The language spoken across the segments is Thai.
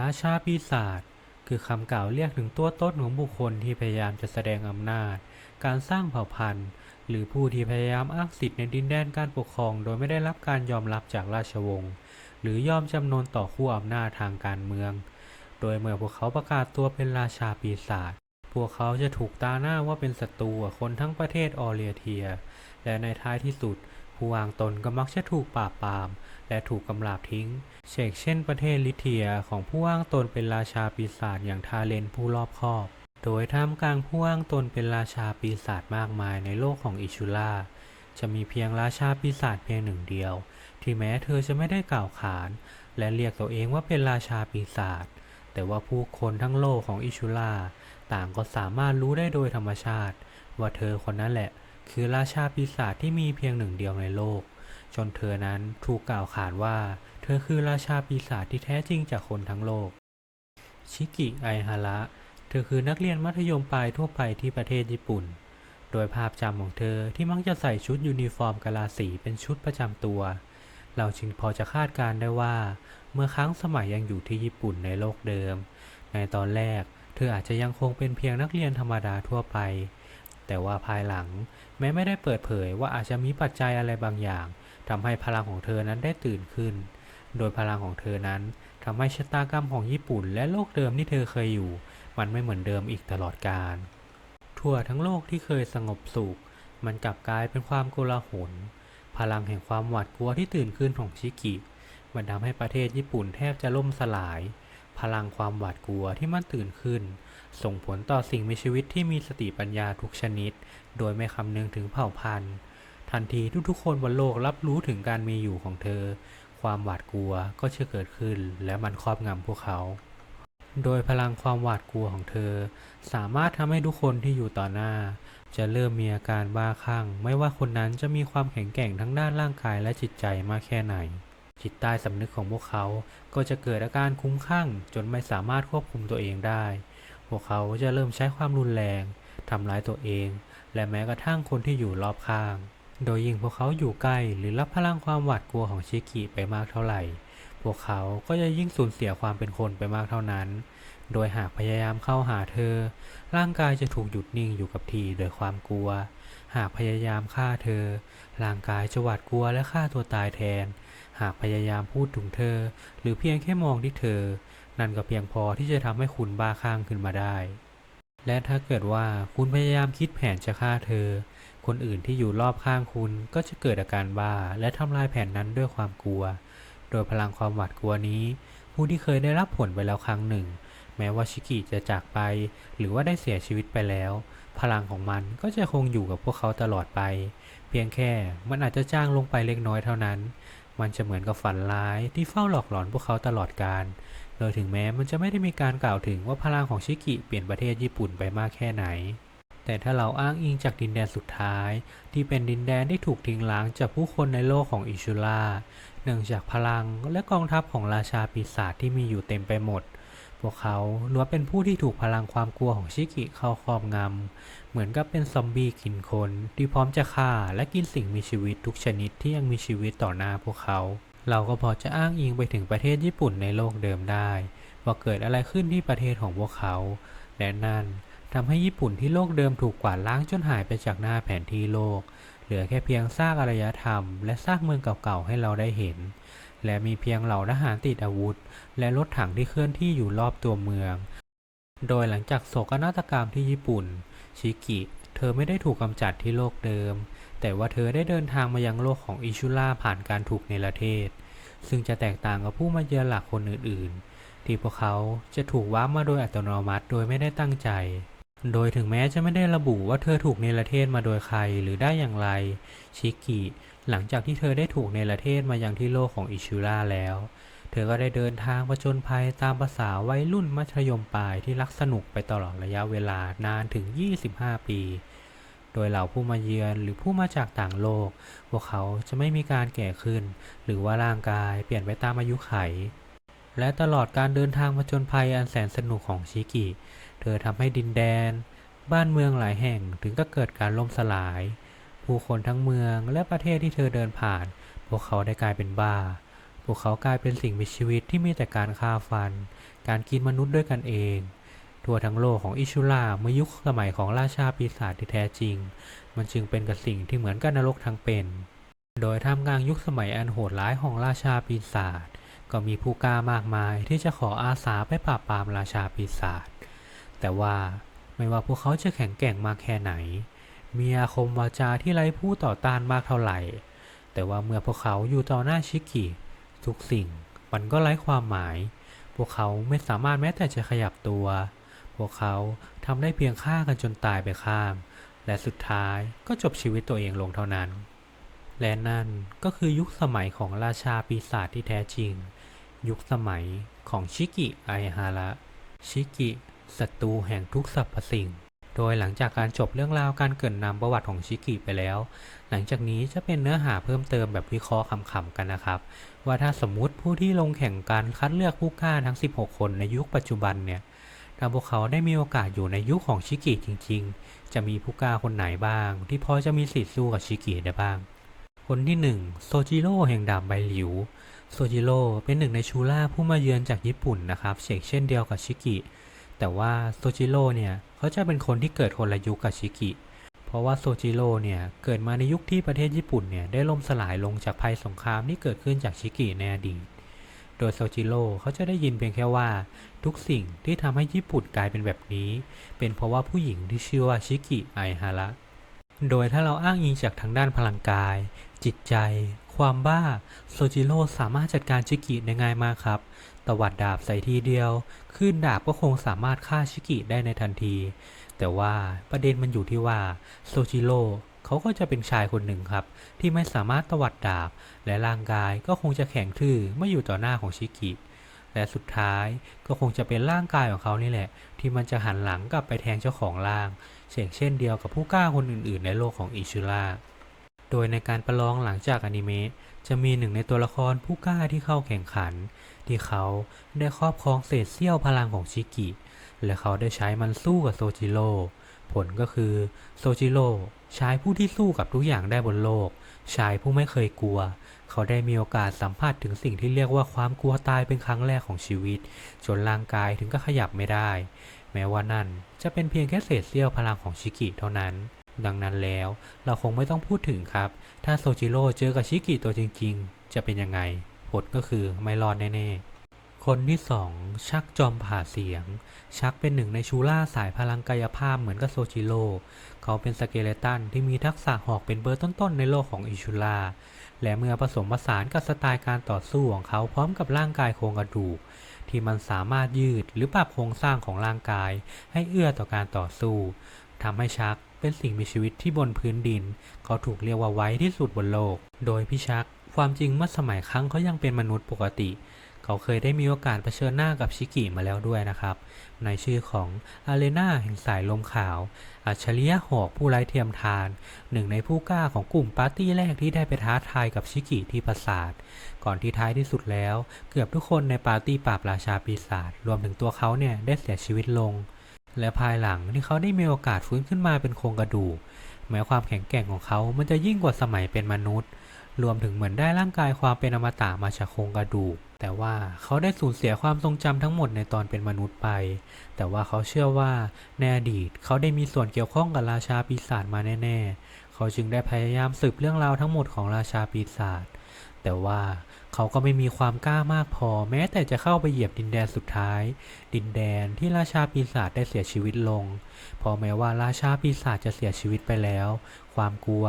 ราชาปีศาจคือคำกล่าวเรียกถึงตัวตนของบุคคลที่พยายามจะแสดงอำนาจ การสร้างเผ่าพันธุ์ หรือผู้ที่พยายามอ้างสิทธิ์ในดินแดนการปกครอง โดยไม่ได้รับการยอมรับจากราชวงศ์หรือยอมจำนนต่อคู่อำนาจทางการเมือง โดยเมื่อพวกเขาประกาศตัวเป็นราชาปีศาจพวกเขาจะถูกตาหน้าว่าเป็นศัตรูคนทั้งประเทศออเรียเทีย และในท้ายที่สุด ผู้วางตนก็มักจะถูกปราบปราม และถูกกำราบทิ้ง เช่นเช่นประเทศลิเทียของผู้ว่างตนเป็นราชาปีศาจอย่างทาเลนผู้รอบคอบ โดยท่ามกลางผู้ว่างตนเป็นราชาปีศาจมากมายในโลกของอิชูล่าจะมีเพียงราชาปีศาจเพียงหนึ่งเดียว ที่แม้เธอจะไม่ได้กล่าวขาน และเรียกตัวเองว่าเป็นราชาปีศาจแต่ว่าผู้คนทั้งโลกของอิชูล่าต่างก็สามารถรู้ได้โดยธรรมชาติ ว่าเธอคนนั้นแหละ คือราชาปีศาจที่มีเพียงหนึ่งเดียวในโลก จนเธอนั้นถูกกล่าวขานว่า เธอคือราชาปีศาจที่แท้จริงจากคนทั้งโลก ชิกิไอฮาระ เธอคือนักเรียนมัธยมปลายทั่วไปที่ประเทศญี่ปุ่น โดยภาพจำของเธอที่มักจะใส่ชุดยูนิฟอร์มกะลาสีเป็นชุดประจำตัว เราจึงพอจะคาดการได้ว่า เมื่อครั้งสมัยยังอยู่ที่ญี่ปุ่นในโลกเดิม ในตอนแรก เธออาจจะยังคงเป็นเพียงนักเรียนธรรมดาทั่วไป แต่ว่าภายหลังแม้ไม่ได้เปิดเผยว่าอาจจะมีปัจจัยอะไรบางอย่าง ทำให้พลังของเธอนั้นได้ตื่นขึ้น โดยพลังของเธอนั้นทำให้ชะตากรรมของญี่ปุ่น และโลกเดิมที่เธอเคยอยู่ มันไม่เหมือนเดิมอีกตลอดกาลทั่วทั้งโลกที่เคยสงบสุข มันกลับกลายเป็นความโกลาหล พลังแห่งความหวาดกลัวที่ตื่นขึ้นของชิกิ มันทำให้ประเทศญี่ปุ่นแทบจะล่มสลาย พลังความหวาดกลัวที่มันตื่นขึ้น ส่งผลต่อสิ่งมีชีวิตที่มีสติปัญญาทุกชนิด โดยไม่คำนึงถึงเผ่าพันธุ์ ทันทีทุกๆคนบนโลกรับรู้ถึงการมีอยู่ของเธอ ความหวาดกลัวก็จะเกิดขึ้น และมันครอบงำพวกเขา โดยพลังความหวาดกลัวของเธอ สามารถทำให้ทุกคนที่อยู่ต่อหน้า จะเริ่มมีอาการบ้าคลั่ง ไม่ว่าคนนั้นจะมีความแข็งแกร่งทั้งด้านร่างกายและจิตใจมากแค่ไหน จิตใต้สำนึกของพวกเขา ก็จะเกิดอาการคุ้มคลั่ง จนไม่สามารถควบคุมตัวเองได้ พวกเขาจะเริ่มใช้ความรุนแรงทำร้ายตัวเอง และแม้กระทั่งคนที่อยู่รอบข้าง โดยยิ่งพวกเขาอยู่ใกล้หรือรับพลังความหวาดกลัวของชิกิไปมากเท่าไหร่ พวกเขาก็จะยิ่งสูญเสียความเป็นคนไปมากเท่านั้น โดยหากพยายามเข้าหาเธอ ร่างกายจะถูกหยุดนิ่งอยู่กับที่โดยความกลัว หากพยายามฆ่าเธอ ร่างกายจะหวาดกลัวและฆ่าตัวตายแทน หากพยายามพูดถึงเธอ หรือเพียงแค่มองที่เธอ นั่นก็เพียงพอที่จะทำให้คุณบ้าคลั่งขึ้นมาได้ และถ้าเกิดว่าคุณพยายามคิดแผนจะฆ่าเธอ คนอื่นที่อยู่รอบข้างคุณก็จะเกิดอาการบ้าและทำลายแผนนั้นด้วยความกลัว โดยพลังความหวาดกลัวนี้ ผู้ที่เคยได้รับผลไปแล้วครั้งหนึ่ง แม้ว่าชิกิจะจากไป หรือว่าได้เสียชีวิตไปแล้ว พลังของมันก็จะคงอยู่กับพวกเขาตลอดไป เพียงแค่มันอาจจะจ้างลงไปเล็กน้อยเท่านั้น มันจะเหมือนกับฝันร้ายที่เฝ้าหลอกหลอนพวกเขาตลอดกาลโดยถึงแม้มันจะไม่ได้มีการกล่าวถึงว่าพลังของชิกิเปลี่ยนประเทศญี่ปุ่นไปมากแค่ไหน แต่ถ้าเราอ้างอิงจากดินแดนสุดท้าย ที่เป็นดินแดนที่ถูกทิ้งล้างจากผู้คนในโลกของอิชูล่าเนื่องจากพลังและกองทัพของราชาปีศาจที่มีอยู่เต็มไปหมด พวกเขาล้วนเป็นผู้ที่ถูกพลังความกลัวของชิกิเข้าครอบงำ เหมือนกับเป็นซอมบี้กินคนที่พร้อมจะฆ่าและกินสิ่งมีชีวิตทุกชนิดที่ยังมีชีวิตต่อหน้าพวกเขา เราก็พอจะอ้างอิงไปถึงประเทศญี่ปุ่นในโลกเดิมได้ ว่าเกิดอะไรขึ้นที่ประเทศของพวกเขา และนั่น ทำให้ญี่ปุ่นที่โลกเดิมถูกกวาดล้างจนหายไปจากหน้าแผนที่โลก เหลือแค่เพียงซากอารยธรรม และซากเมืองเก่าๆให้เราได้เห็น และมีเพียงเหล่าทหารติดอาวุธ และรถถังที่เคลื่อนที่อยู่รอบตัวเมือง โดยหลังจากโศกนาฏกรรมที่ญี่ปุ่น ชิกิ เธอไม่ได้ถูกกำจัดที่โลกเดิม แต่ว่าเธอได้เดินทางมายังโลกของอิชูล่าผ่านการถูกเนรเทศ ซึ่งจะแตกต่างกับผู้มาเยือนหลักคนอื่น ๆ ที่พวกเขาจะถูกว้ามาโดยอัตโนมัติโดยไม่ได้ตั้งใจ โดยถึงแม้จะไม่ได้ระบุว่าเธอถูกเนรเทศมาโดยใครหรือได้อย่างไร ชิกิหลังจากที่เธอได้ถูกเนรเทศมายังที่โลกของอิชูล่าแล้ว เธอก็ได้เดินทางผจญภัยตามภาษาวัยรุ่นมัธยมปลายที่รักสนุกไปตลอดระยะเวลานานถึง 25 ปี โดยเหล่าผู้มาเยือนหรือผู้มาจากต่างโลก พวกเขาจะไม่มีการแก่ขึ้น หรือว่าร่างกายเปลี่ยนไปตามอายุไข และตลอดการเดินทางผจญภัยอันแสนสนุกของชิกิ เธอทำให้ดินแดน บ้านเมืองหลายแห่งถึงก็เกิดการล่มสลาย ผู้คนทั้งเมืองและประเทศที่เธอเดินผ่าน พวกเขาได้กลายเป็นบ้า พวกเขากลายเป็นสิ่งมีชีวิตที่มีแต่การฆ่าฟัน การกินมนุษย์ด้วยกันเอง ทั่วทั้งโลกของอิชูล่าเมื่อยุคสมัยของราชาปีศาจที่แท้จริง มันจึงเป็นกับสิ่งที่เหมือนกับนรกทั้งเป็น โดยท่ามกลางยุคสมัยอันโหดร้ายของราชาปีศาจ ก็มีผู้กล้ามากมายที่จะขออาสาไปปราบปรามราชาปีศาจ แต่ว่าไม่ว่าพวกเขาจะแข็งแกร่งมากแค่ไหน มีอาคมวาจาที่ไร้ผู้ต่อต้านมากเท่าไหร่ แต่ว่าเมื่อพวกเขาอยู่ต่อหน้าชิกิทุกสิ่งมันก็ไร้ความหมาย พวกเขาไม่สามารถแม้แต่จะขยับตัว พวกเขาทำได้เพียงฆ่ากันจนตายไปข้างและสุดท้ายก็จบชีวิตตัวเองลงเท่านั้นและนั่นก็คือยุคสมัยของราชาปีศาจที่แท้จริง ยุคสมัยของชิกิไอฮาระชิกิศัตรูแห่งทุกสรรพสิ่ง โดยหลังจากการจบเรื่องราวการเกรินนำประวัติของชิกิไปแล้ว หลังจากนี้จะเป็นเนื้อหาเพิ่มเติมแบบวิเคราะห์ขำๆกันนะครับ ว่าถ้าสมมุติผู้ที่ลงแข่งการคัดเลือกผู้กล้าทั้ง 16 คนในยุคปัจจุบันเนี่ยถ้าพวกเขาได้มีโอกาสอยู่ในยุคของชิกิจริง ๆ จะมีผู้กล้าคนไหนบ้าง ที่พอจะมีสิทธิ์สู้กับชิกิได้บ้าง คนที่ 1 โซจิโร่แห่งดาบใบหลิว โซจิโร่เป็นหนึ่งในชูล่าผู้มาเยือนจากญี่ปุ่นนะครับเชกเช่นเดียวกับชิกิ แต่ว่าโซจิโร่เนี่ยเขาจะเป็นคนที่เกิดคนละยุคกับชิกิ เพราะว่าโซจิโร่เนี่ยเกิดมาในยุคที่ประเทศญี่ปุ่นเนี่ยได้ล่มสลายลงจากภัยสงครามที่เกิดขึ้นจากชิกิในอดีต โดยโซจิโร่เขาจะได้ยินเพียงแค่ว่า ทุกสิ่งที่ทำให้ญี่ปุ่นกลายเป็นแบบนี้ เป็นเพราะว่าผู้หญิงที่ชื่อว่าชิกิไอฮาระโดยถ้าเราอ้างอิงจากทางด้านพลังกาย จิตใจ ความบ้า โซจิโร่สามารถจัดการชิกิได้ง่ายมากครับ ตวัดดาบใส่ทีเดียวคลื่นดาบก็คงสามารถฆ่าชิกิได้ในทันที แต่ว่าประเด็นมันอยู่ที่ว่า โซจิโร่เขาก็จะเป็นชายคนหนึ่งครับ ที่ไม่สามารถตวัดดาบ และร่างกายก็คงจะแข็งทื่อเมื่ออยู่ต่อหน้าของชิกิ และสุดท้ายก็คงจะเป็นร่างกายของเขานี่แหละ ที่มันจะหันหลังกลับไปแทงเจ้าของร่างเช่นเช่นเดียวกับผู้กล้าคนอื่น ๆ ในโลกของอิชูล่า โดยในการประลองหลังจากอนิเมะจะมีหนึ่งในตัวละครผู้กล้าที่เข้าแข่งขัน ที่เขาได้ครอบครองเศษเสี้ยวพลังของชิกิ และเขาได้ใช้มันสู้กับโซจิโร่ผลก็คือโซจิโร่ชายผู้ที่สู้กับทุกอย่างได้บนโลก ชายผู้ไม่เคยกลัว เขาได้มีโอกาสสัมผัสถึงสิ่งที่เรียกว่าความกลัวตายเป็นครั้งแรกของชีวิต จนร่างกายถึงก็ขยับไม่ได้ แม้ว่านั่นจะเป็นเพียงแค่เศษเสี้ยวพลังของชิกิเท่านั้น ดังนั้นแล้วเราคงไม่ต้องพูดถึงครับ ถ้าโซจิโร่เจอกับชิกิตัวจริง ๆ จะเป็นยังไง ผลก็คือไม่รอดแน่ๆ คนที่สองชักจอมผ่าเสียง ชักเป็นหนึ่งในชูล่าสายพลังกายภาพเหมือนกับโซจิโร่เขาเป็นสเกเลตันที่มีทักษะหอกเป็นเบอร์ต้นๆในโลกของอิชูล่าและเมื่อผสมผสานกับสไตล์การต่อสู้ของเขาพร้อมกับร่างกายโครงกระดูกที่มันสามารถยืดหรือปรับโครงสร้างของร่างกาย ให้เอื้อต่อการต่อสู้ทำให้ชัก เป็นสิ่งมีชีวิตที่บนพื้นดิน เขาถูกเรียกว่าไว้ที่สุดบนโลก โดยพี่ชัก ความจริงเมื่อสมัยครั้งเขายังเป็นมนุษย์ปกติ เขาเคยได้มีโอกาสเผชิญหน้ากับชิกิมาแล้วด้วยนะครับ ในชื่อของอาเลนาแห่งสายลมขาว อัจฉริยะหอกผู้ไร้เทียมทาน หนึ่งในผู้กล้าของกลุ่มปาร์ตี้แรกที่ได้ไปท้าทายกับชิกิที่ปราสาท ก่อนที่ท้ายที่สุดแล้ว เกือบทุกคนในปาร์ตี้ปราบราชาปีศาจรวมถึงตัวเขาเนี่ยได้เสียชีวิตลง และภายหลังที่เขาได้มีโอกาสฟื้นขึ้นมาเป็นโครงกระดูกแม้ความแข็งแกร่งของเขามันจะยิ่งกว่าสมัยเป็นมนุษย์ รวมถึงเหมือนได้ร่างกายความเป็นอมตะมาจากโครงกระดูก แต่ว่าเขาได้สูญเสียความทรงจำทั้งหมดในตอนเป็นมนุษย์ไป แต่ว่าเขาเชื่อว่าในอดีตเขาได้มีส่วนเกี่ยวข้องกับราชาปีศาจมาแน่ ๆ เขาจึงได้พยายามสืบเรื่องราวทั้งหมดของราชาปีศาจ แต่ว่า เขาก็ไม่มีความกล้ามากพอแม้แต่จะเข้าไปเหยียบดินแดนสุดท้าย ดินแดนที่ราชาปีศาจได้เสียชีวิตลง พอแม้ว่าราชาปีศาจจะเสียชีวิตไปแล้ว ความกลัว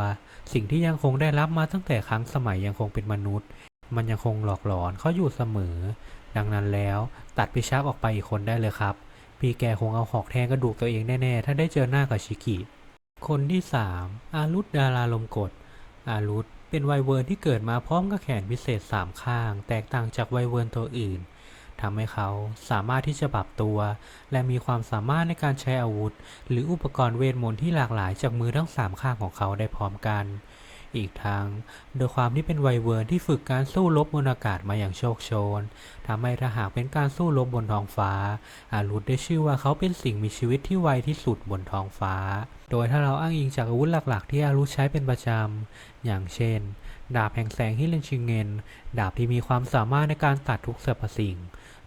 สิ่งที่ยังคงได้รับมาตั้งแต่ครั้งสมัยยังคงเป็นมนุษย์ มันยังคงหลอกหลอนเขาอยู่เสมอ ดังนั้นแล้วตัดพิชักออกไปอีกคนได้เลยครับพี่แกคงเอาหอกแทงกระดูกตัวเองแน่ๆถ้าได้เจอหน้ากับชิกิคนที่ 3 อารุธดาราลมกฎอารุธ เป็นไวเวิร์นที่เกิดมาพร้อมกับแขนพิเศษ 3 ข้าง แตกต่างจากไวเวิร์นตัวอื่นทำให้เขาสามารถที่จะปรับตัว และมีความสามารถในการใช้อาวุธ หรืออุปกรณ์เวทมนต์ที่หลากหลายจากมือทั้ง 3 ข้างของเขาได้พร้อมกัน อีกทั้งโดยความที่เป็นไวเวิร์นที่ฝึกการสู้รบบนอากาศมาอย่างโชคโชนทำให้ถ้าหากเป็นการสู้รบบนท้องฟ้า อารุธได้ชื่อว่าเขาเป็นสิ่งมีชีวิตที่ไวที่สุดบนท้องฟ้า โดยถ้าเราอ้างอิงจากอาวุธหลักๆ ที่อารุธใช้เป็นประจำอย่างเช่น ดาบแห่งแสงฮิเลนชิงเงินดาบที่มีความสามารถในการตัดทุกสรรพสิ่ง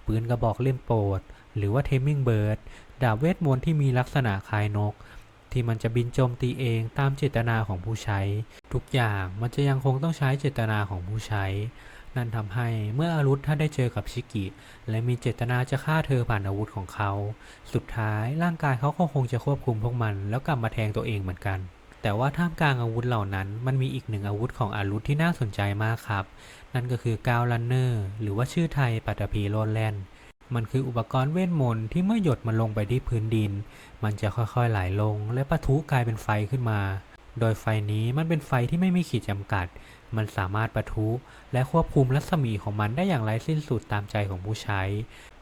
ปืนกระบอกเล่มโปรดหรือว่าเทมมิงเบิร์ดดาบเวทมนต์ที่มีลักษณะคล้ายนก ที่มันจะบินโจมตีเองตามเจตนาของผู้ใช้ ทุกอย่างมันจะยังคงต้องใช้เจตนาของผู้ใช้ นั่นทำให้เมื่ออารุธถ้าได้เจอกับชิกิ และมีเจตนาจะฆ่าเธอผ่านอาวุธของเขา สุดท้ายร่างกายเขาก็คงจะควบคุมพวกมัน แล้วกลับมาแทงตัวเองเหมือนกันแต่ว่าท่ามกลางอาวุธเหล่านั้น มันมีอีกหนึ่งอาวุธของอารุธที่น่าสนใจมากครับ นั่นก็คือกาวลันเนอร์ หรือว่าชื่อไทยปัตตภีโลนแลนด์ มันคืออุปกรณ์เวทมนต์ที่เมื่อหยดมันลงไปที่พื้นดิน มันจะค่อยๆไหลลง และปะทุกลายเป็นไฟขึ้นมา โดยไฟนี้มันเป็นไฟที่ไม่มีขีดจำกัด มันสามารถปะทุและควบคุมรัศมีของมันได้อย่างไร้สิ้นสุดตามใจของผู้ใช้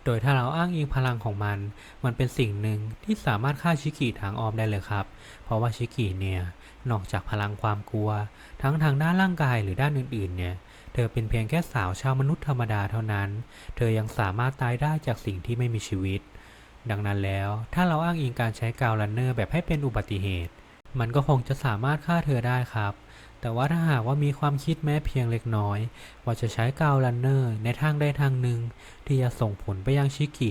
โดยถ้าเราอ้างอิงพลังของมัน มันเป็นสิ่งหนึ่งที่สามารถฆ่าชิกิทางออมได้เลยครับ เพราะว่าชิกิเนี่ย นอกจากพลังความกลัว ทั้งทางด้านร่างกายหรือด้านอื่นๆเนี่ย เธอเป็นเพียงแค่สาวชาวมนุษย์ธรรมดาเท่านั้น เธอยังสามารถตายได้จากสิ่งที่ไม่มีชีวิต ดังนั้นแล้ว ถ้าเราอ้างอิงการใช้กาวลันเนอร์แบบให้เป็นอุบัติเหตุ มันก็คงจะสามารถฆ่าเธอได้ครับ แต่ว่าถ้าหากว่ามีความคิดแม้เพียงเล็กน้อย ว่าจะใช้กาวลันเนอร์ในทางใดทางหนึ่ง ที่จะส่งผลไปยังชิกิ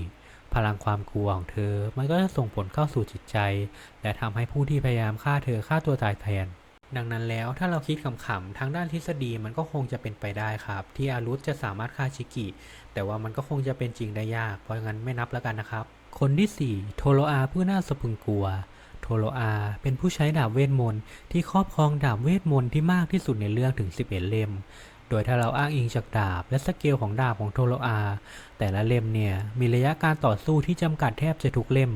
พลังความกลัวของเธอ มันก็จะส่งผลเข้าสู่จิตใจ และทำให้ผู้ที่พยายามฆ่าเธอฆ่าตัวตายแทน ดังนั้นแล้วถ้าเราคิดขำๆทางด้านทฤษฎีมันก็คงจะเป็นไปได้ครับ ที่อารุธจะสามารถฆ่าชิกิ แต่ว่ามันก็คงจะเป็นจริงได้ยาก เพราะงั้นไม่นับแล้วกันนะครับ คนที่ 4 โทโรอาผู้น่าสะพรึงกลัว โทโรอาเป็นผู้ใช้ดาบเวทมนต์ที่ครอบครองดาบเวทมนต์ที่มากที่สุดในเรื่องถึง 11 เล่ม โดยถ้าเราอ้างอิงจากดาบและสเกลของดาบของโทโรอา แต่ละเล่มเนี่ยมีระยะการต่อสู้ที่จำกัดแทบจะทุกเล่ม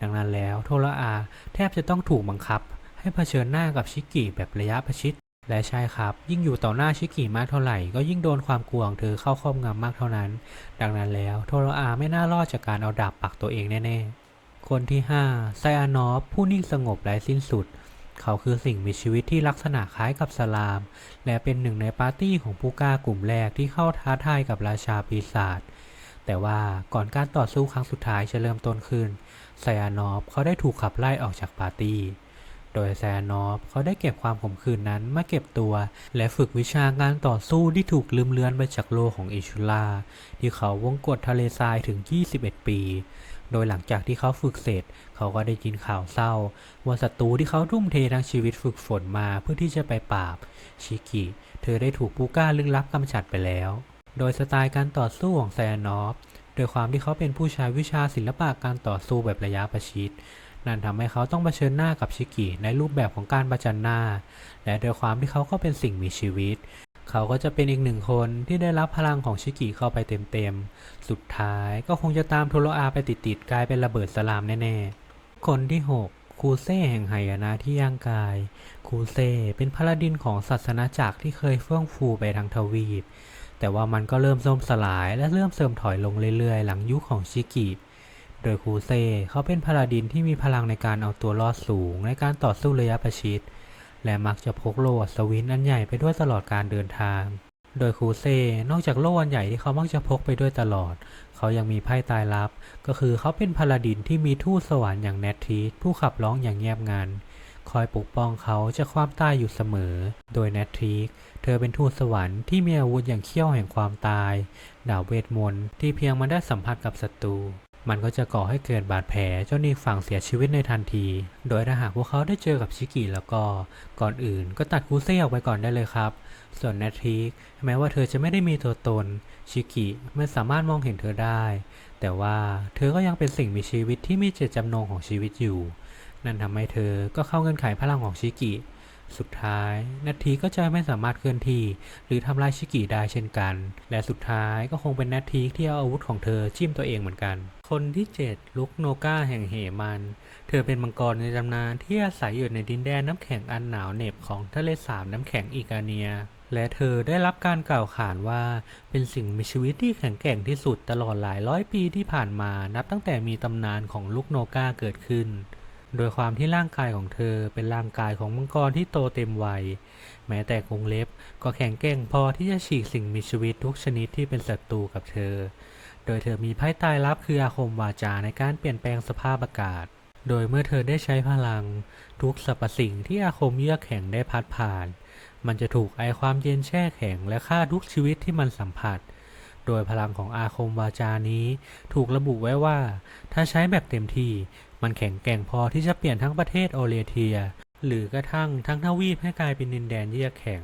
ดังนั้นแล้วโทโรอาแทบจะต้องถูกบังคับ ให้เผชิญหน้ากับชิกิแบบระยะประชิด และใช่ครับ ยิ่งอยู่ต่อหน้าชิกิมากเท่าไหร่ ก็ยิ่งโดนความกลัวของเธอเข้าครอบงำมากเท่านั้น ดังนั้นแล้วโทโรอาไม่น่ารอดจากการเอาดาบปักตัวเองแน่ๆ คนที่5ไซอานอฟผู้นิ่งสงบไร้สิ้นสุด เขาคือสิ่งมีชีวิตที่ลักษณะคล้ายกับสลาม และเป็นหนึ่งในปาร์ตี้ของผู้กล้ากลุ่มแรกที่เข้าท้าทายกับราชาปีศาจแต่ว่าก่อนการต่อสู้ครั้งสุดท้ายจะเริ่มต้นขึ้นไซอานอฟเขาได้ถูกขับไล่ออกจากปาร์ตี้ โดยไซนอฟเขาได้เก็บความขมขื่นนั้นมาเก็บตัว และฝึกวิชาการต่อสู้ที่ถูกลืมเลือนไปจากโลกของอิชุล่าที่เขาวงกฏทะเลทรายถึง 21 ปี โดยหลังจากที่เขาฝึกเสร็จ เขาก็ได้ยินข่าวเศร้า ว่าศัตรูที่เขาทุ่มเททั้งชีวิตฝึกฝนมาเพื่อที่จะไปปราบ ชิกิ เธอได้ถูกปูก้าลึกลับกำจัดไปแล้ว โดยสไตล์การต่อสู้ของไซนอฟโดยความที่เขาเป็นผู้ใช้วิชาศิลปะการต่อสู้แบบระยะประชิด นั่นทำให้เขาต้องเผชิญหน้ากับชิกิในรูปแบบของการประจันหน้า และโดยความที่เขาก็เป็นสิ่งมีชีวิต เขาก็จะเป็นอีกหนึ่งคนที่ได้รับพลังของชิกิเข้าไปเต็มๆ สุดท้ายก็คงจะตามโทโรอาไปติดๆกลายเป็นระเบิดสลามแน่ๆ คนที่ 6คูเซ่แห่งไหยนะที่ย่างกาย คูเซ่เป็นพาลาดินของศาสนาจักรที่เคยเฟื่องฟูไปทางทวีป แต่ว่ามันก็เริ่มส้มสลายและเริ่มเสื่อมถอยลงเรื่อยๆ หลังยุคของชิกิ โดยคูเซ่เขาเป็นพาลาดินที่มีพลังในการเอาตัวรอดสูงในการต่อสู้ระยะประชิด และมักจะพกโล่อัศวินอันใหญ่ไปด้วยตลอดการเดินทาง โดยคูเซ่ นอกจากโล่อันใหญ่ที่เขามักจะพกไปด้วยตลอด เขายังมีไพ่ตายลับ ก็คือเขาเป็นพาลาดินที่มีทูตสวรรค์อย่างแนททีสผู้ขับร้องอย่างเงียบงันคอยปกป้องเขาจากความตายอยู่เสมอ โดยแนททีสเธอเป็นทูตสวรรค์ที่มีอาวุธอย่างเขี้ยวแห่งความตาย ดาบเวทมนต์ที่เพียงมันได้สัมผัสกับศัตรู มันก็จะก่อให้เกิดบาดแผลจนอีกฝั่งเสียชีวิตในทันที โดยถ้าหากพวกเขาได้เจอกับชิกิแล้วก็ก่อนอื่นก็ตัดคูเซ่ออกไปก่อนได้เลยครับ ส่วนแนททีกแม้ว่าเธอจะไม่ได้มีตัวตน ชิกิไม่สามารถมองเห็นเธอได้ แต่ว่าเธอก็ยังเป็นสิ่งมีชีวิตที่มีเจตจำนงของชีวิตอยู่ นั่นทำให้เธอก็เข้าเงื่อนไขพลังของชิกิ สุดท้าย นาทีก็จะไม่สามารถเคลื่อนที่ หรือทำลายชิกิได้เช่นกัน และสุดท้ายก็คงเป็นนาทีที่เอาอาวุธของเธอจิ้มตัวเองเหมือนกัน คนที่ 7 ลุกโนกาแห่งเหมัน เธอเป็นมังกรในตำนานที่อาศัยอยู่ในดินแดนน้ำแข็งอันหนาวเหน็บของทะเลสาบน้ำแข็งอีกาเนียและเธอได้รับการกล่าวขานว่าเป็นสิ่งมีชีวิตที่แข็งแกร่งที่สุดตลอดหลายร้อยปีที่ผ่านมานับตั้งแต่มีตำนานของลูกโนกาเกิดขึ้น โดยความที่ร่างกายของเธอเป็นร่างกายของมังกรที่โตเต็มวัย แม้แต่กรงเล็บก็แข็งแกร่งพอที่จะฉีกสิ่งมีชีวิตทุกชนิดที่เป็นศัตรูกับเธอ โดยเธอมีไพ่ตายลับคืออาคมวาจาในการเปลี่ยนแปลงสภาพอากาศ โดยเมื่อเธอได้ใช้พลัง ทุกสรรพสิ่งที่อาคมเยือกแข็งได้พัดผ่าน มันจะถูกไอความเย็นแช่แข็งและฆ่าทุกชีวิตที่มันสัมผัสโดยพลังของอาคมวาจานี้ถูกระบุไว้ว่า ถ้าใช้แบบเต็มที่ มันแข็งแกร่งพอที่จะเปลี่ยนทั้งประเทศโอเลเทีย หรือกระทั่งทั้งทวีปให้กลายเป็นดินแดนเยือกแข็ง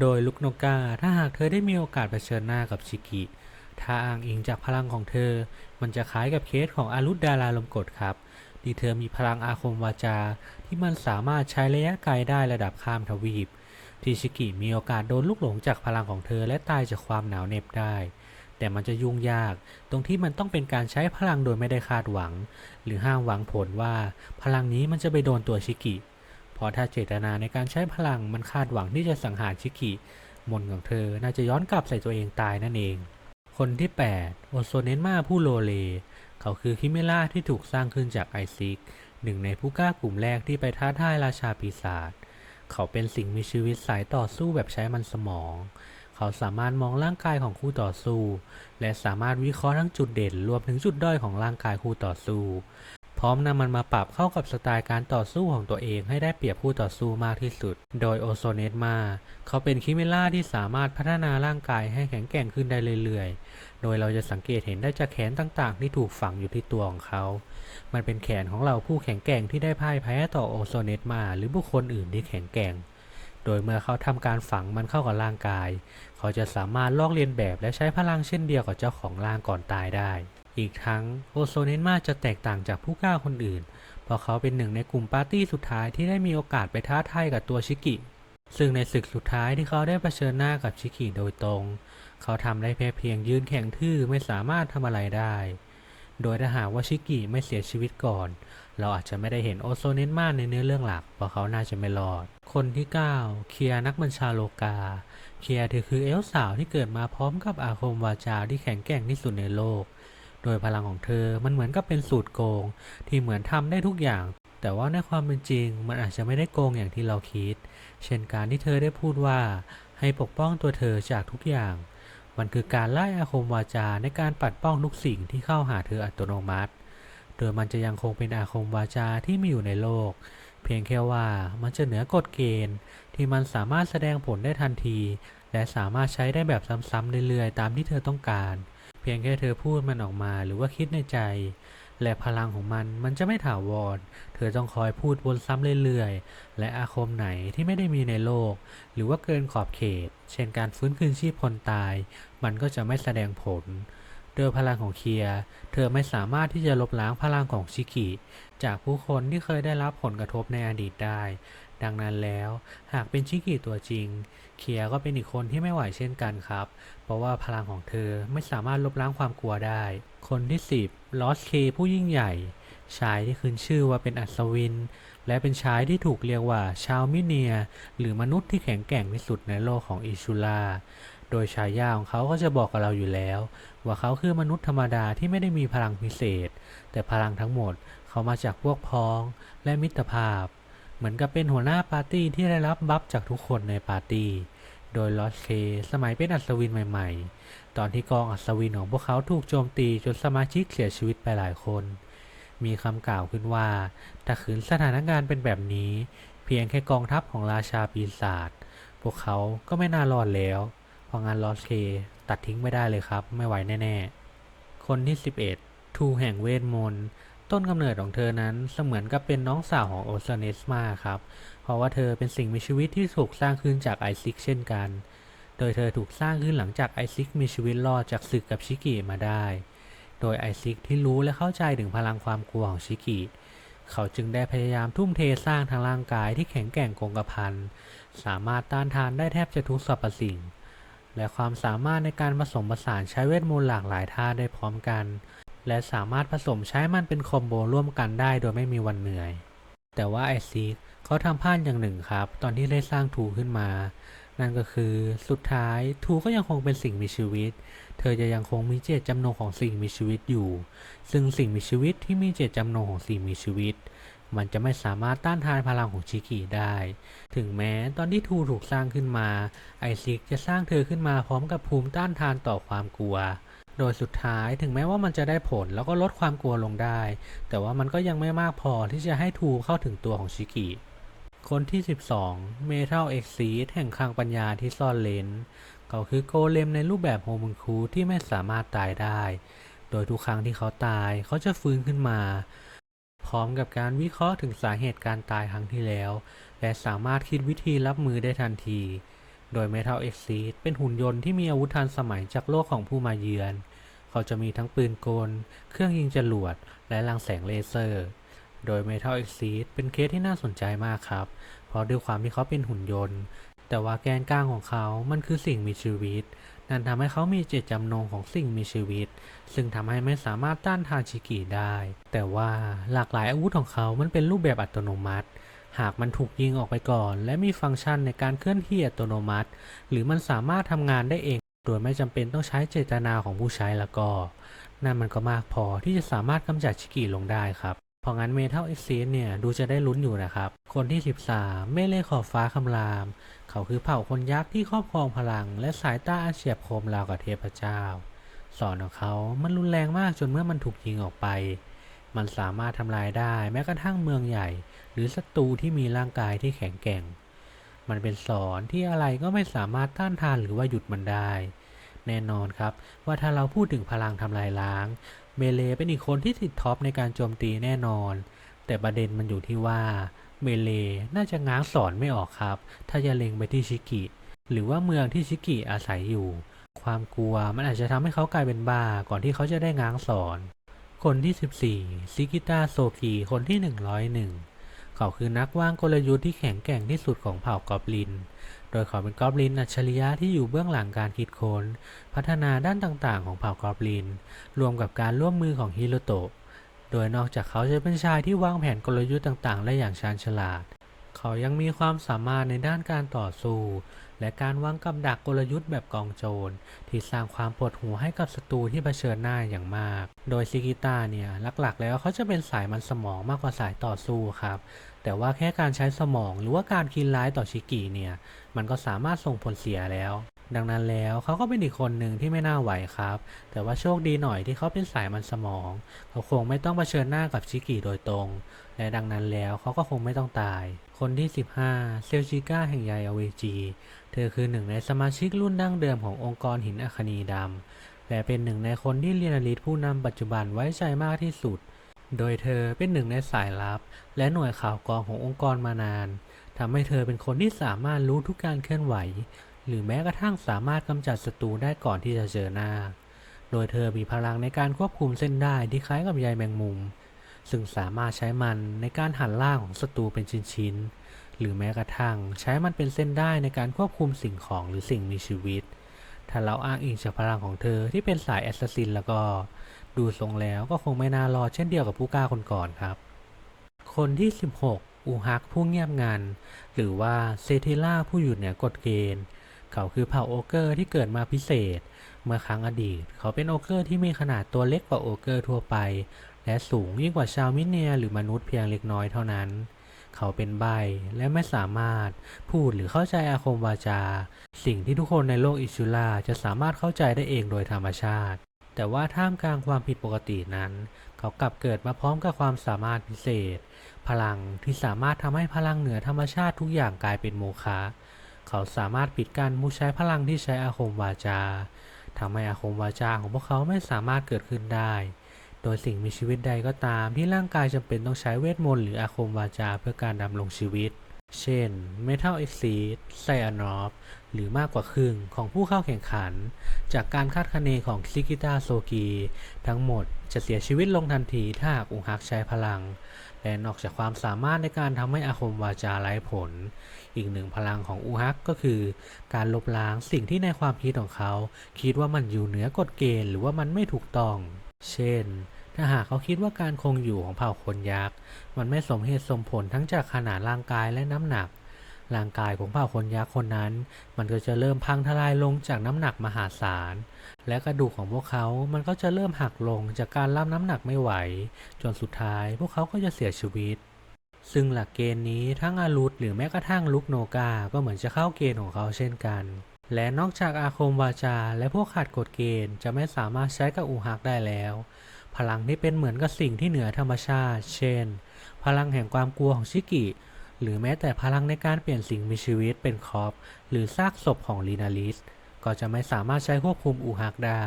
โดยลุกโนกาถ้าหากเธอได้มีโอกาสเผชิญหน้ากับชิกิถ้าอ้างอิงจากพลังของเธอ มันจะคล้ายกับเคสของอารุธดาราลมกฎครับที่เธอมีพลังอาคมวาจา ที่มันสามารถใช้ระยะไกลได้ระดับข้ามทวีป ที่ชิกิมีโอกาสโดนลูกหลงจากพลังของเธอและตายจากความหนาวเหน็บได้ แต่มันจะยุ่งยาก ตรงที่มันต้องเป็นการใช้พลังโดยไม่ได้คาดหวัง หรือห้ามหวังผลว่า พลังนี้มันจะไปโดนตัวชิกิเพราะถ้าเจตนาในการใช้พลังมันคาดหวังที่จะสังหารชิกิมนของเธอน่าจะย้อนกลับใส่ตัวเองตายนั่นเอง คนที่ 8 โอโซเนนมาผู้โลเล เขาคือคิเมล่าที่ถูกสร้างขึ้นจากไอซิกหนึ่งในผู้กล้ากลุ่มแรกที่ไปท้าทายราชาปีศาจ เขาเป็นสิ่งมีชีวิตสายต่อสู้แบบใช้มันสมอง เขาสามารถมองร่างกายของคู่ต่อสู้ และสามารถวิเคราะห์ทั้งจุดเด่นรวมถึงจุดด้อยของร่างกายคู่ต่อสู้ พร้อมนำมันมาปรับเข้ากับสไตล์การต่อสู้ของตัวเองให้ได้เปรียบคู่ต่อสู้มากที่สุด โดยโอโซเนตมา เขาเป็นคิเมล่าที่สามารถพัฒนาร่างกายให้แข็งแกร่งขึ้นได้เรื่อยๆ โดยเราจะสังเกตเห็นได้จากแขนต่างๆ ที่ถูกฝังอยู่ที่ตัวของเขา มันเป็นแขนของเราผู้แข็งแกร่งที่ได้พ่ายแพ้ต่อโอโซเนตมา หรือบุคคลอื่นที่แข็งแกร่งโดยเมื่อเขาทำการฝังมันเข้ากับร่างกาย เขาจะสามารถลอกเลียนแบบและใช้พลังเช่นเดียวกับเจ้าของร่างก่อนตายได้ อีกทั้งโอโซเนตมาจะแตกต่างจากผู้กล้าคนอื่น เพราะเขาเป็นหนึ่งในกลุ่มปาร์ตี้สุดท้ายที่ได้มีโอกาสไปท้าทายกับตัวชิกิ ซึ่งในศึกสุดท้ายที่เขาได้เผชิญหน้ากับชิกิโดยตรง เขาทำได้แค่เพียงยืนแข็งทื่อไม่สามารถทำอะไรได้ โดยถ้าหากว่าชิกิไม่เสียชีวิตก่อน เราอาจจะไม่ได้เห็นโอโซเนตมาในเนื้อเรื่องหลัก เพราะเขาน่าจะไม่รอด คนที่ 9 เคียร์นักบัญชาโลกา เคียร์เธอคือเอลสาวที่เกิดมาพร้อมกับอาคมวาจาที่แข็งแกร่งที่สุดในโลก โดยพลังของเธอมันเหมือนกับเป็นสูตรโกง ที่เหมือนทำได้ทุกอย่าง แต่ว่าในความเป็นจริง มันอาจจะไม่ได้โกงอย่างที่เราคิด เช่นการที่เธอได้พูดว่า ให้ปกป้องตัวเธอจากทุกอย่าง มันคือการไล่อาคมวาจาในการปัดป้องทุกสิ่งที่เข้าหาเธออัตโนมัติ โดยมันจะยังคงเป็นอาคมวาจาที่มีอยู่ในโลก เพียงแค่ว่ามันจะเหนือกฎเกณฑ์ ที่มันสามารถแสดงผลได้ทันที และสามารถใช้ได้แบบซ้ำๆเรื่อยๆตามที่เธอต้องการ เพียงแค่เธอพูดมันออกมาหรือว่าคิดในใจ และพลังของมันมันจะไม่ถาวร เธอต้องคอยพูดวนซ้ำเรื่อยๆ และอาคมไหนที่ไม่ได้มีในโลก หรือว่าเกินขอบเขต เช่นการฟื้นคืนชีพคนตาย มันก็จะไม่แสดงผลโดยพลังของเคียร์เธอไม่สามารถที่จะลบล้างพลังของชิกิ จากผู้คนที่เคยได้รับผลกระทบในอดีตได้ ดังนั้นแล้ว หากเป็นชิกิตัวจริง เคียร์ก็เป็นอีกคนที่ไม่ไหวเช่นกันครับ ราะว่าพลังของเธอไม่สามารถลบล้างความกลัวได้ คนที่ 10ลอสเคผู้ยิ่งใหญ่ ชายที่ขึ้นชื่อว่าเป็นอัศวิน และเป็นชายที่ถูกเรียกว่าชาวมิเนีย หรือมนุษย์ที่แข็งแกร่งที่สุดในโลกของอิชูลาโดยฉายาของเขาก็จะบอกกับเราอยู่แล้ว ว่าเขาคือมนุษย์ธรรมดาที่ไม่ได้มีพลังพิเศษ แต่พลังทั้งหมดเขามาจากพวกพ้องและมิตรภาพ เหมือนกับเป็นหัวหน้าปาร์ตี้ที่ได้รับบัฟจากทุกคนในปาร์ตี้ โดยลอสเคสมัยเป็นอัศวินใหม่ ๆ ตอนที่กองอัศวินของพวกเขาถูกโจมตีจนสมาชิกเสียชีวิตไปหลายคน มีคำกล่าวขึ้นว่า ถ้าขืนสถานการณ์เป็นแบบนี้ เพียงแค่กองทัพของราชาปีศาจพวกเขาก็ไม่น่ารอดแล้ว เพราะงั้นลอสเคตัดทิ้งไม่ได้เลยครับ ไม่ไหวแน่ๆ คนที่ 11 ทูแห่งเวทมนต์ต้นกำเนิดของเธอนั้นเสมือนกับเป็นน้องสาวของโอซเนสมาครับ ราะว่าเธอเป็นสิ่งมีชีวิตที่ถูกสร้างขึ้นจากไอซิกเช่นกัน โดยเธอถูกสร้างขึ้นหลังจากไอซิกมีชีวิตรอดจากศึกกับชิกิมาได้ โดยไอซิกที่รู้และเข้าใจถึงพลังความกลัวของชิกิเขาจึงได้พยายามทุ่มเทสร้างทางร่างกายที่แข็งแกร่งคงกระพันสามารถต้านทานได้แทบจะทุกสรรพสิ่ง และความสามารถในการผสมผสานใช้เวทมนต์หลากหลายท่าได้พร้อมกัน และสามารถผสมใช้มันเป็นคอมโบร่วมกันได้โดยไม่มีวันเหนื่อย แต่ว่าไอซิก เขาทำพลาดอย่างหนึ่งครับ ตอนที่ได้สร้างทูขึ้นมา นั่นก็คือสุดท้ายทูก็ยังคงเป็นสิ่งมีชีวิต เธอจะยังคงมีเจตจำนงของสิ่งมีชีวิตอยู่ ซึ่งสิ่งมีชีวิตที่มีเจตจำนงของสิ่งมีชีวิต มันจะไม่สามารถต้านทานพลังของชิกิได้ ถึงแม้ตอนที่ทูถูกสร้างขึ้นมา ไอซิกจะสร้างเธอขึ้นมาพร้อมกับภูมิต้านทานต่อความกลัวโดยสุดท้ายถึงแม้ว่ามันจะได้ผลแล้วก็ลดความกลัวลงได้ แต่ว่ามันก็ยังไม่มากพอที่จะให้ทูเข้าถึงตัวของชิกิ คนที่ 12 เมทัลเอ็กซีแห่งคลังปัญญาที่ซ่อนเลนเขาคือโกเลมในรูปแบบโฮมุนคูที่ไม่สามารถตายได้ โดยทุกครั้งที่เขาตายเขาจะฟื้นขึ้นมา พร้อมกับการวิเคราะห์ถึงสาเหตุการตายครั้งที่แล้ว และสามารถคิดวิธีรับมือได้ทันที โดย Metal e x c e e d เป็นหุ่นยนต์ที่มีอาวุธทันสมัยจากโลกของผู้มาเยือน เขาจะมีทั้งปืนกล เครื่องยิงจรวด และรังแสงเลเซอร์ โดย Metal e x c e e d เป็นเคสที่น่าสนใจมากครับ เพราะด้วยความที่เขาเป็นหุ่นยนต์ แต่ว่าแกนกลางของเขา มันคือสิ่งมีชีวิต นั่นทำให้เขามีเจตจำนงของสิ่งมีชีวิต ซึ่งทำให้ไม่สามารถต้านทานชิกิได้ แต่ว่าหลากหลายอาวุธของเขา มันเป็นรูปแบบอัตโนมัติหากมันถูกยิงออกไปก่อน และมีฟังก์ชันในการเคลื่อนที่อัตโนมัติ หรือมันสามารถทำงานได้เอง โดยไม่จำเป็นต้องใช้เจตนาของผู้ใช้แล้วก็ นั่นมันก็มากพอที่จะสามารถกำจัดชิกิลงได้ครับ เพราะงั้นเมทัลเอ็กซีเนี่ยดูจะได้ลุ้นอยู่นะครับ คนที่ 13เมเล่ขอบฟ้าคำราม เขาคือเผ่าคนยักษ์ที่ครอบครองพลัง และสายตาอันเฉียบคมราวกับเทพเจ้า สอนของเขามันรุนแรงมากจนเมื่อมันถูกยิงออกไป มันสามารถทำลายได้แม้กระทั่งเมืองใหญ่ หรือศัตรูที่มีร่างกายที่แข็งแกร่ง มันเป็นสอนที่อะไรก็ไม่สามารถต้านทานหรือว่าหยุดมันได้แน่นอนครับว่าถ้าเราพูดถึงพลังทำลายล้าง เมเลเป็นอีกคนที่ติดท็อปในการโจมตีแน่นอน แต่ประเด็นมันอยู่ที่ว่าเมเลน่าจะง้างสอนไม่ออกครับ ถ้าจะเล็งไปที่ชิกิ หรือว่าเมืองที่ชิกิอาศัยอยู่ ความกลัวมันอาจจะทำให้เขากลายเป็นบ้าก่อนที่เขาจะได้ง้างสอน คนที่ 14 ซิกิต้าโซกีคนที่ 101 เขาคือนักวางกลยุทธ์ที่แข็งแกร่งที่สุดของเผ่ากอบลิน โดยเขาเป็นกอบลินอัจฉริยะที่อยู่เบื้องหลังการคิดค้น พัฒนาด้านต่างๆ ของเผ่ากอบลิน รวมกับการร่วมมือของฮิโรโตะ โดยนอกจากเขาจะเป็นชายที่วางแผนกลยุทธ์ต่างๆ ได้อย่างชาญฉลาด เขายังมีความสามารถในด้านการต่อสู้ และการวางกับดักกลยุทธ์แบบกองโจร ที่สร้างความปวดหัวให้กับศัตรูที่เผชิญหน้าอย่างมาก โดยซิกิตาเนี่ยหลักๆ แล้วเขาจะเป็นสายมันสมองมากกว่าสายต่อสู้ครับ แต่ว่าแค่การใช้สมองหรือว่าการคิดร้ายต่อชิกิเนี่ย มันก็สามารถส่งผลเสียแล้ว ดังนั้นแล้วเขาก็เป็นอีกคนหนึ่งที่ไม่น่าไหวครับ แต่ว่าโชคดีหน่อยที่เขาเป็นสายมันสมอง เขาคงไม่ต้องเผชิญหน้ากับชิกิโดยตรง และดังนั้นแล้วเขาก็คงไม่ต้องตาย คนที่ 15 เซลจิก้าแห่งยายอเวจีเธอคือหนึ่งในสมาชิกรุ่นดั้งเดิมขององค์กรหินอัคนีดำและเป็นหนึ่งในคนที่เรียนลิตผู้นำปัจจุบันไว้ใจมากที่สุด โดยเธอเป็นหนึ่งในสายลับ และหน่วยข่าวกรองขององค์กรมานาน ทำให้เธอเป็นคนที่สามารถรู้ทุกการเคลื่อนไหว หรือแม้กระทั่งสามารถกำจัดศัตรูได้ก่อนที่จะเจอหน้า โดยเธอมีพลังในการควบคุมเส้นได้ที่คล้ายกับใยแมงมุม ซึ่งสามารถใช้มันในการหั่นล่างของศัตรูเป็นชิ้นๆ หรือแม้กระทั่งใช้มันเป็นเส้นได้ในการควบคุมสิ่งของหรือสิ่งมีชีวิต ถ้าเราอ้างอิงจากพลังของเธอที่เป็นสายแอสซัสซินแล้วก็ ดูทรงแล้วก็คงไม่น่ารอดเช่นเดียวกับผู้กล้าคนก่อนครับ คนที่ 16 อูฮักผู้เงียบงัน หรือว่าเซเทล่าผู้อยู่เหนือกฎเกณฑ์ เขาคือเผ่าโอเกอร์ที่เกิดมาพิเศษ เมื่อครั้งอดีต เขาเป็นโอเกอร์ที่มีขนาดตัวเล็กกว่าโอเกอร์ทั่วไป และสูงยิ่งกว่าชาวมิเนียหรือมนุษย์เพียงเล็กน้อยเท่านั้น เขาเป็นใบและไม่สามารถพูดหรือเข้าใจอาคมวาจา สิ่งที่ทุกคนในโลกอิชูลาจะสามารถเข้าใจได้เองโดยธรรมชาติ แต่ว่าท่ามกลางความผิดปกตินั้น เขากลับเกิดมาพร้อมกับความสามารถพิเศษ พลังที่สามารถทำให้พลังเหนือธรรมชาติทุกอย่างกลายเป็นโมฆะเขาสามารถปิดกั้นผู้ใช้พลังที่ใช้อาคมวาจาทำให้อาคมวาจาของพวกเขาไม่สามารถเกิดขึ้นได้ โดยสิ่งมีชีวิตใดก็ตามที่ร่างกายจำเป็นต้องใช้เวทมนต์หรืออาคมวาจาเพื่อการดำรงชีวิต เช่น Metal e x c e e d ไซอานอฟหรือมากกว่าครึ่งของผู้เข้าแข่งขัน จากการคาดคะเนของซิกิตาโซกี ทั้งหมดจะเสียชีวิตลงทันทีถ้าหากอุฮักใช้พลัง และนอกจากความสามารถในการทำให้อาคมวาจาไร้ผล อีกหนึ่งพลังของอูฮักก็คือ การลบล้างสิ่งที่ในความคิดของเขา คิดว่ามันอยู่เหนือกฎเกณฑ์หรือว่ามันไม่ถูกต้อง เช่น ถ้าหากเขาคิดว่าการคงอยู่ของเผ่าคนยักษ์ มันไม่สมเหตุสมผลทั้งจากขนาดร่างกายและน้ำหนัก ร่างกายของเผ่าคนยักษ์คนนั้น มันก็จะเริ่มพังทลายลงจากน้ำหนักมหาศาล และกระดูกของพวกเขามันก็จะเริ่มหักลงจากการรับน้ำหนักไม่ไหว จนสุดท้ายพวกเขาก็จะเสียชีวิต ซึ่งหลักเกณฑ์นี้ทั้งอารุธหรือแม้กระทั่งลุกโนกา ก็เหมือนจะเข้าเกณฑ์ของเขาเช่นกัน และนอกจากอาคมวาจา และพวกขาดกฎเกณฑ์จะไม่สามารถใช้กับอูฮักได้แล้ว พลังที่เป็นเหมือนกับสิ่งที่เหนือธรรมชาติ เช่น พลังแห่งความกลัวของชิกิ หรือแม้แต่พลังในการเปลี่ยนสิ่งมีชีวิตเป็นคอปหรือซากศพของลีนาลิส ก็จะไม่สามารถใช้ควบคุมอูฮักได้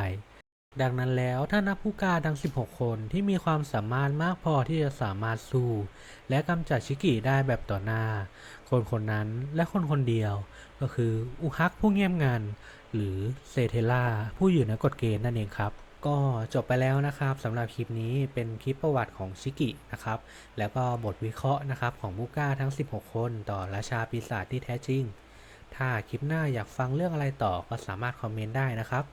ดังนั้นแล้วถ้านักผู้กล้าทั้ง 16 คนที่มีความสามารถมากพอที่จะสามารถสู้ และกำจัดชิกิได้แบบต่อหน้า คนคนนั้นและคนคนเดียว ก็คืออุฮักผู้เงียบงันหรือเซเทล่าผู้อยู่ในกฎเกณฑ์นั่นเองครับก็จบไปแล้วนะครับสำหรับคลิปนี้เป็นคลิปประวัติของชิกินะครับ แล้วก็บทวิเคราะห์นะครับของผู้กล้าทั้ง 16 คนต่อราชาปีศาจที่แท้จริง ถ้าคลิปหน้าอยากฟังเรื่องอะไรต่อก็สามารถคอมเมนต์ได้นะครับ